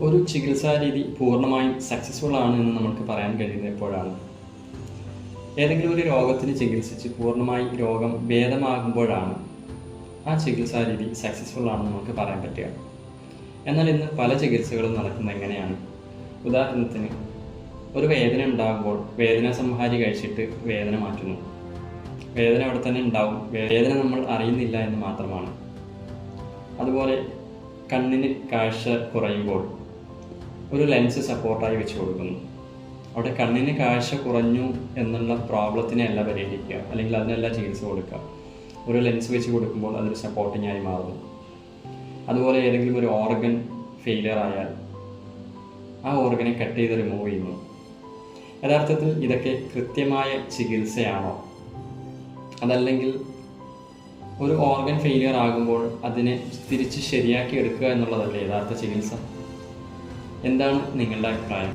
ഒരു ചികിത്സാ രീതി പൂർണമായും സക്സസ്ഫുൾ ആണ് എന്ന് നമുക്ക് പറയാൻ കഴിയുന്നത് എപ്പോഴാണ്? ഏതെങ്കിലും ഒരു രോഗത്തിന് ചികിത്സിച്ച് പൂർണമായി രോഗം ഭേദമാകുമ്പോഴാണ് ആ ചികിത്സാ രീതി സക്സസ്ഫുൾ ആണെന്ന് നമുക്ക് പറയാൻ പറ്റുക. എന്നാൽ ഇന്ന് പല ചികിത്സകളും നടക്കുന്നത് എങ്ങനെയാണ്? ഉദാഹരണത്തിന് ഒരു വേദന ഉണ്ടാകുമ്പോൾ വേദന സംഹാരി കഴിച്ചിട്ട് വേദന മാറ്റുന്നു. വേദന അവിടെ തന്നെ ഉണ്ടാവും. വേദന നമ്മൾ അറിയുന്നില്ല എന്ന് മാത്രമാണ്. അതുപോലെ കണ്ണിന് കാഴ്ച കുറയുമ്പോൾ ഒരു ലെൻസ് സപ്പോർട്ടായി വെച്ച് കൊടുക്കുന്നു. അവിടെ കണ്ണിന് കാഴ്ച കുറഞ്ഞു എന്നുള്ള പ്രോബ്ലത്തിനെ അല്ല പരിഹരിക്കുക. അല്ലെങ്കിൽ അതിനല്ല ചികിത്സ കൊടുക്കുക. ഒരു ലെൻസ് വെച്ച് കൊടുക്കുമ്പോൾ അതൊരു സപ്പോർട്ടിംഗ് ആയി മാറുന്നു. അതുപോലെ ഏതെങ്കിലും ഒരു ഓർഗൻ ഫെയിലിയർ ആയാൽ ആ ഓർഗനെ കട്ട് ചെയ്ത് റിമൂവ് ചെയ്യുന്നു. യഥാർത്ഥത്തിൽ ഇതൊക്കെ കൃത്യമായ ചികിത്സയാണോ? അതല്ലെങ്കിൽ ഒരു ഓർഗൻ ഫെയിലിയർ ആകുമ്പോൾ അതിനെ തിരിച്ച് ശരിയാക്കി എടുക്കുക എന്നുള്ളതല്ലേ യഥാർത്ഥ ചികിത്സ? എന്താണ് നിങ്ങളുടെ അഭിപ്രായം